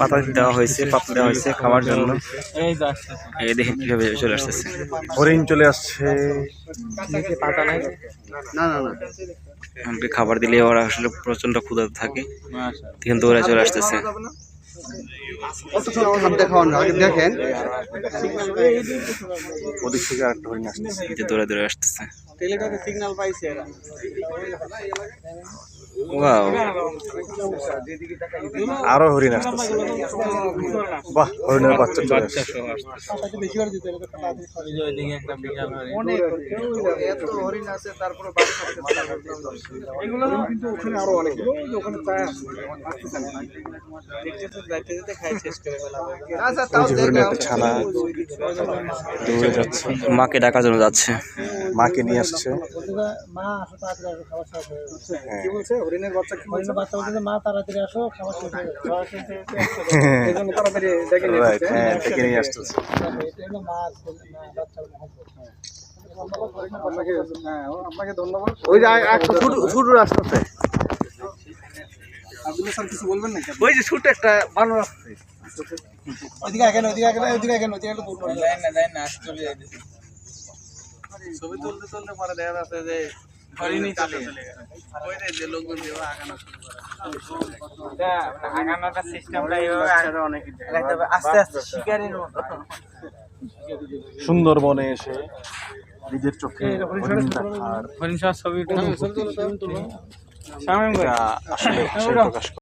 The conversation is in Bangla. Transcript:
পাতা দেওয়া হয়েছে পাতা দেওয়া হয়েছে খাওয়ার জন্য। এই দেখেন কীভাবে চলে আসতেছে। হরিণ চলে আসছে। পাতা নাই না না। না খাবার দিলে ওরা আসলে প্রচণ্ড ক্ষুধা থাকে। কিন্তু ওরা চলে আসতেছে। দেখেন। ওদিক থেকে আরেকটা হরিণ আসতেছে দৌড়ে দৌড়ে আসতেছে। সিগন্যাল পাইছে এরা। ওয়াও আরও হরিণ আসতেছে। বাহ হরিণের বাচ্চা চলে আসছে। একটা ছানা দৌড়ে যাচ্ছে। মাকে ডাকার জন্য যাচ্ছে। মাকে নিয়ে আসছে। মা আসো তাড়াতাড়ি আসো খাবার শেষ হয়ে গেছে। হ্যাঁ। কি বলছে? হরিণের বাচ্চা কি হরিণের বাচ্চা বলছে যে, মা তাড়াতাড়ি আসো খাবার শেষ হয়ে গেছে। খাবার শেষ হয়ে গেছে। এই জন্য তাড়াতাড়ি ডেকে নিয়ে রাইট হ্যাঁ ডেকে নিয়ে আসতেছে। এটা হলো মা আর ছেলে- মা বাচ্চার মহব্বত। আপনাকে হ্যাঁ ধন্যবাদ। ওই যে ছোট ছোট রাস্তাতে। আব্দুল স্যার কিছু বলবেন নাকি? ওই যে ছোট একটা বানর আসছে। ওইদিকে আগে ওইদিকে আগে ওইদিকে আগে ওইদিকে একটু না। যাই না আজ চলে যাইতেছে ছবি তুলতে তুলতে পরে দেখা যাচ্ছে যে হরিণই চলে গেছে। ওই যে লোকজন দিয়ে আগানো শুরু করে। আগানোটা সিস্টেমটা এইভাবে অনেক আস্তে আস্তে শিকারির মতো। সুন্দরবনে এসে নিজের চোখে হরিণ দেখার হরিণ সব ছবি আসলে প্রকাশ করে।